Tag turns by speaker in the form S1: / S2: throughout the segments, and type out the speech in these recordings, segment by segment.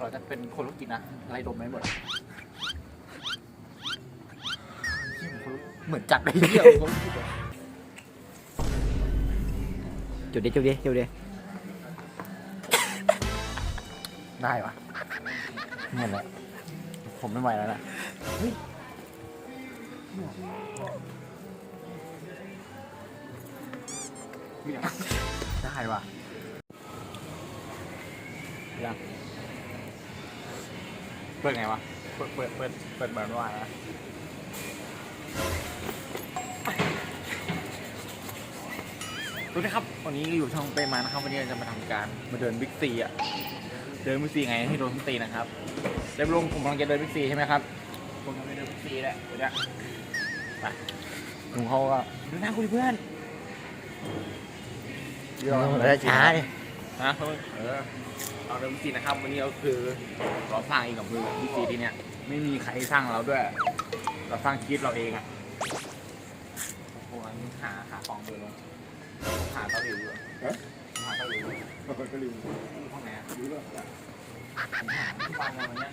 S1: เราจะเป็นคนรู้กินนะอะไรดมไม่หมดเหมือนจัดไปเที่ยวคนรู้กินอะ
S2: จุดดิจุดดิจุดดิ
S1: ได้ปะเนี่ยแหละผมไม่ไหวแล้วนะเฮ้ยเนี่ยได้ปะยัง เปิดไงวะ เปิด เปิด เปิด เปิดเหมือนว่านะสวัสดีครับ วันนี้อยู่ช่องเปมานะครับ วันนี้เราจะมาทำการมาเดินบิ๊กซีอะ เดินบิ๊กซีไงให้โดนทุบตีนะครับเดี๋ยวลงผมกำลังจะเดินบิ๊กซีใช่ไหมครับผมกำลังจะเดินบิ๊กซีแหละเดี๋ยวจะไปลุงเขาก็ดูหน้าคุยเพื่อน
S2: เราช้าดิ
S1: นะเออ เอาเดินบิ๊กซีนะครับ วันนี้ก็คือเราสร้างเองกับมือบิ๊กซีที่เนี้ยไม่มีใครสร้างเราด้วย เราสร้างคิดเราเองอะโอ้โหหาหาของเบอร์ลงหาเต้าหลิวอยู่อะหาเต้าหลิวอยู่
S3: ก็ลืม
S1: ห้องไหนอะ
S3: รู้แล้ว
S1: ผมหาที่บ้านวันเนี้ย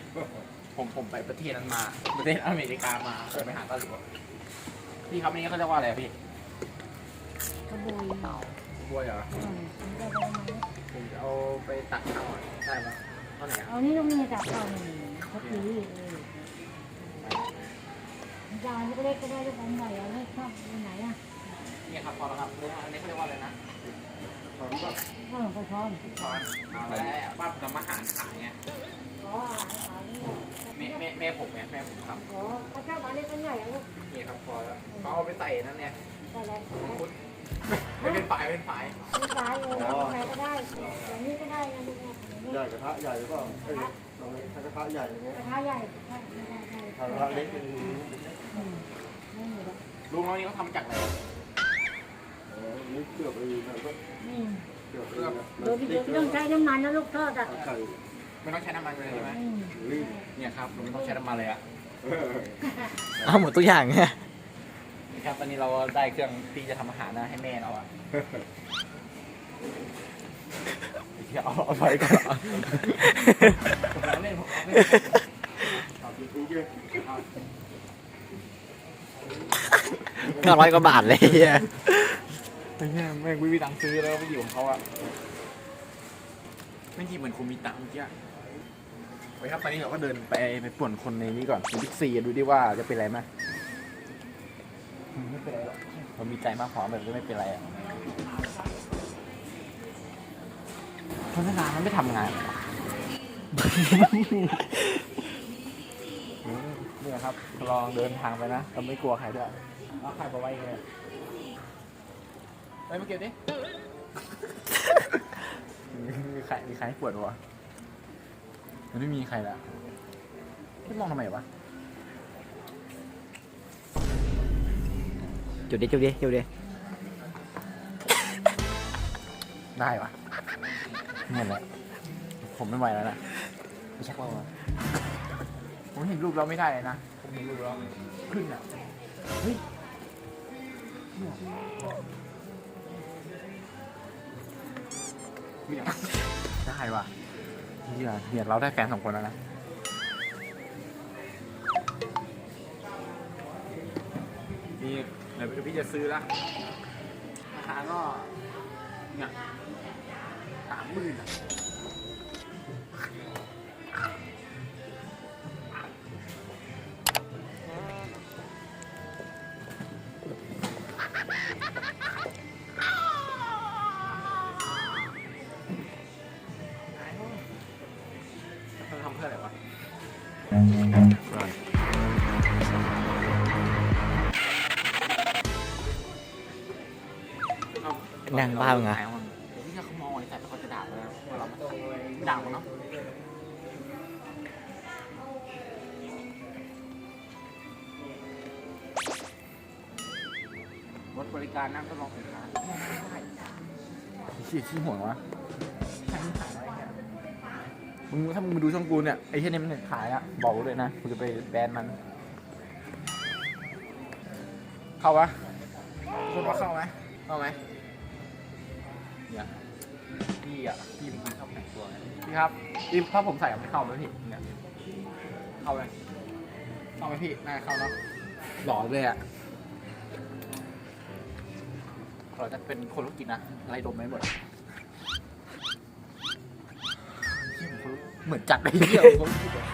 S1: ผมผมไปประเทศนั้นมา ประเทศอเมริกามาผมไปหาเต้าหลิวพี่ครับอันนี้เขาเรียกว่าอะไรอะพี่
S4: กระบุยเต่า
S1: บัวเหรอ
S4: อืมมันจะได้ไหม
S1: ผมจะเอาไปตักข้าวอะได้ปะเท่าไหร่อะ
S4: เอานี่ต้องมีจากเต่าหนึ่งเขาตีเออจานเล็กๆก็ได้ลูกอมใหญ่เอาเล็กชอบอันไหนอะ
S1: เนี่ยครับพอแล้วครับเรียกว่าอันนี้เขาเรียกว่าอะไรนะ
S3: ถามว่า
S4: ก็หลวงพ่อชอบ
S1: ช้อนเอาแล้วบ้านผมทำอาหารขายไง
S4: ขออาหารนี่
S1: แม่แม่แม่ผมไงแม่ผมท
S4: ขอพระเจ้ามาเล็กกันใหญ่เอาลูกำ
S1: นี่ครับพอแล้วเขาเอาไปใส่นั่นเนี่ย
S4: แต่ละ
S1: ไม่เป็นฝ่ายเป็นฝ่าย
S4: ไม่ตายเลยไหนก็ได้อย่างนี้ก็ได้นะลูกอย่างนี้
S3: ใหญ่กระทะใหญ่หรือเปล่าเอ้ยลองกระทะใหญ่อย่างเงี้ย
S4: กระทะใหญ่ใช่ใช่ใช่
S3: กระทะเล็กเป็น
S4: อืมไม่มีหรอก
S1: ลุงเรานี่เขาทำจากอะไรอะ
S3: เออนี่เกือบไปนะก็
S4: อืม
S3: เกือบไปนะ
S4: เดี๋ยวเดี๋ยวต้องใช้น้ำมันนะลูกทอดอะ
S3: ไข่
S1: ไม่ต้องใช้น้ำมันเลยใช่ไหม
S4: อืม
S3: ลื่น
S1: เนี่ยครับลุงไม่ต้องใช้น้ำมันเลยอะ
S3: เออ
S2: เอาหมดทุกอย่างเนี่ย
S1: นี่ ครับตอนนี้เราได้เครื่องที่จะทำอาหารนะให้แม่เราอะเดี๋ยวเอาเอาไปก่อนผมเอาเล่นผมเอาเล่น
S3: เอาจริงๆเลย
S2: ห้าร้อยกว่าบาทเลยเหี้ย
S1: ไอ้เนี่ยแม่งไม่มีตังค์ซื้อแล้วไปอยู่ของเขาอะไม่งคิดเหมือนคนมีตังค์เมื่อกี้ไปครับตอนนี้เราก็เดินไปไปป่วนคนในนี้ก่อนในบิ๊กซีดูดิว่าจะเป็นอะไรไหม ไม่เป็นไรหรอกเรามีใจมากพอแบบจะไม่เป็นไรอะพนักงานมันไม่ทำงานเหรออืมเนี่ยครับ ลองเดินทางไปนะเราไม่กลัวใครด้วยเอาใครมาไว้เลยไปมาเก็บดิ มีใครมีใครให้ปวดวะมันไม่มีใครละไม่มองทำไมวะ
S2: จุดดิจุดดิจุดดิ
S1: ได้ปะเนี่ยแหละผมไม่ไหวแล้วนะไม่ชักว่าวะผมเห็นรูปเราไม่ได้เลยนะ ผมเห็นรูปเราขึ้นอะ เฮ้ยเนี่ยได้ปะเฮียเนี่ยเราได้แฟนสองคนแล้วนะ นี่ เดี๋ยวพี่จะซื้อละราคาก็เนี่ยสามหมื่นอะทำเพื่ออะไรวะ
S2: นั่งบ้าไง
S1: ที่เขามองไอ้แต่เขาจะด่าเราเราไม่ด่าเขาเนาะรถบริการนั่งก็ลองสินค้าขี้ขี้ห่วงวะใครมันขายอะไรเนี่ยมึงถ้ามึงมาดูช่องกูเนี่ยไอ้เช่นนี้มันขายอะบอกกูเลยนะกูจะไปแบนมัน เข้าวะคุณว่าเข้าไหมเข้าไหม เนี่ยพี่อะพี่เป็นคนชอบแต่งตัวไงพี่ครับพี่ถ้าผมใส่ไม่เข้าไหมพี่เนี่ยเข้าไหมเข้าไหมพี่น่าเข้าเนาะหล่อเลยอะเราจะเป็นคนรู้กินนะอะไรดมไม่หมดเหมือนจัดเลยเหี้ยเหมือนคนรู้จิตอะ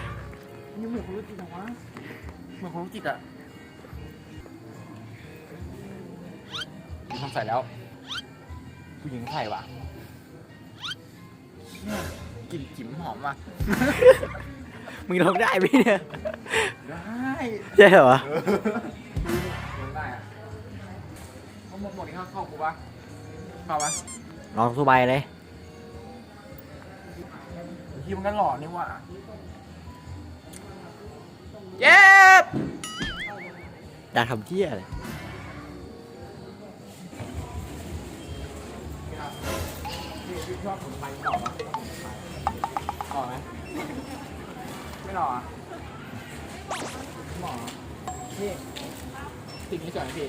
S1: นี่เหมือนคนรู้จิตเหรอวะเหมือนคนรู้จิตอะมีคนใส่แล้ว ผู้หญิงใส่ว่ะเชี่ยกลิ่นจิ๋มหอมว่ะ
S2: มึงลงได้ไหมเนี่ย
S1: ได้
S2: ใช่เหรอ
S1: ลงได้อะเขาหมดหมดนี่เข้าเข้ากูปะเข้าปะ
S2: ลองสบายเลย
S1: ทีมันก็หล่อนี่ว่ะเย็บ
S2: อยากทำเที่ยอะไพี่
S1: พี่ชอบผมไปหล่อปะหล่อไหมไม่หล่ออะหล่อนี่สิ่งนี้สวยไหมพี่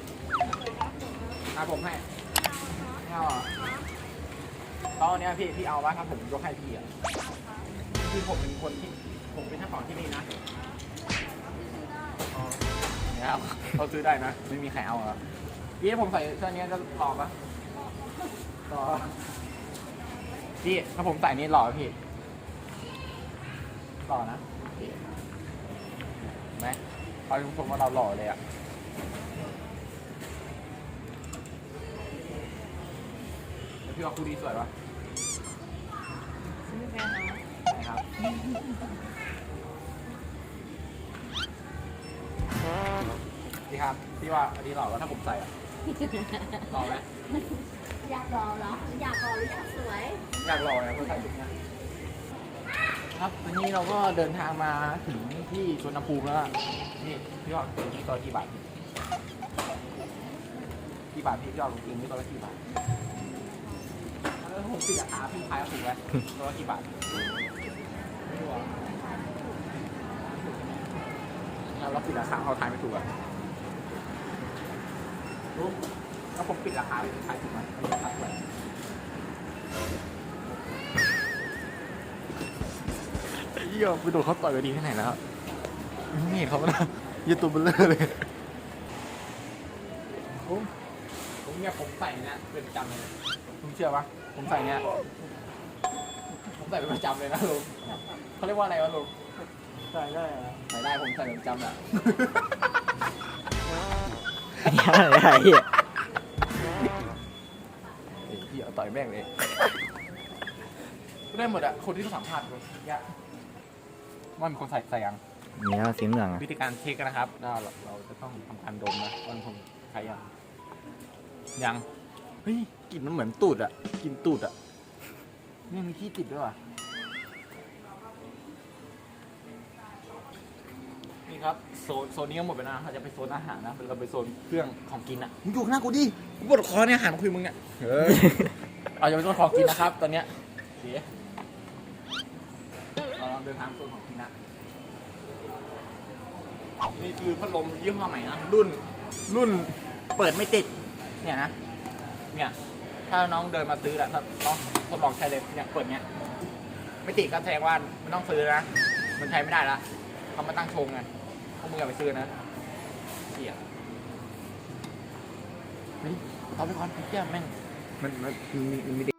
S1: อาผมให้ไม่เอาอะตอนเนี้ยพี่พี่เอาวะถ้าผมยกให้พี่อะพี่ผมเป็นคนที่ผมเป็นเจ้าของที่นี่นะอ๋อเนี่ยครับเขาซื้อได้นะ ไม่มีใครเอาเหรอพี่ถ้าผมใส่เสื้อนี้จะหล่อปะหล่อ พี่ถ้าผมใส่นี้หล่อปะพี่หล่อนะพี่เห็นไหมเขาชมว่าเราหล่อเลยอะแล้วพี่ว่าคู่นี้สวยปะ
S4: ซื้อแฟนเหรอ
S1: ใช่ครับ พี่ครับ พี่ว่าอันนี้หล่อแล้วถ้าผมใส่อะหล่อไหม
S4: อยากรอเหรออยากรอหรืออยากสวย
S1: อยากหล่อเลยผมใส่ชุดเนี้ยครับวันนี้เราก็เดินทางมาถึงที่สวนภูมิแล้วอะนี่พี่ว่าจริงๆตัวกี่บาทกี่บาทพี่พี่ว่าจริงๆนี่ตัวละกี่บาทแล้วผมติดราคาพี่ขายถูกไหมตัวละกี่บาทไม่รู้อะเราเราปิดราคาเขาทายไม่ถูกอะรู้ แล้วผมปิดราคาขายถูกไหมไม่ขายถูกไหมเยี่ยมไปโดนเขาต่อยกันดีที่ไหนแล้วไม่เห็นเขานะยืนตัวเบลเลอร์เลยผมผมเนี่ยผมใส่เนี่ยเป็นประจำเลยคุณเชื่อปะผมใส่เนี่ยผมใส่เป็นประจำเลยนะลุงเขาเรียกว่าอะไรวะลุง
S3: ใส่ได้
S1: ใส่ได้ผมใส่เป็นประจำอะ
S2: เนี่ยอะไร
S1: ต่อยแม่งเลย ได้หมดอะคนที่เขาสัมภาษณ์เลยยะว่ามีคนใส่ใส่ยัง
S2: เนี่ยสีเหลืองอะ
S1: วิธีการเช็คนะครับเราเราจะต้องทำการดมนะว่ามันคงใช้ยังยัง เฮ้ยกลิ่นมันเหมือนตูดอะกลิ่นตูดอะนี่มีขี้ติดด้วยว่ะนี่ครับโซนโซนนี้ก็หมดไปนะเราจะไปโซนอาหารนะเราไปโซนเครื่องของกินอะมึงอยู่ข้างหน้ากูดิกูปวดคอเนี่ยอาหารคุยมึงเนี่ยเฮ้ย เราจะไปโซนของกินนะครับ ตอนเนี้ยเดี๋ยวเราลองเดินทางโซนของกินนะ นี่คือพัดลมยี่ห้อใหม่นะ รุ่น รุ่นเปิดไม่ติด เนี่ยนะ เนี่ย ถ้าน้องเดินมาซื้อแล้วถ้าน้องทดลองใช้เลยเนี่ยเปิดเนี่ย ไม่ติดก็แสดงว่าไม่ต้องซื้อนะ มันใช้ไม่ได้ละเขามาตั้งชงไงพวกมึงอย่าไปซื้อนะเสียเฮ้ยเอาไปก่อนเหี้ยแม่ง มันมันมันมีมันมี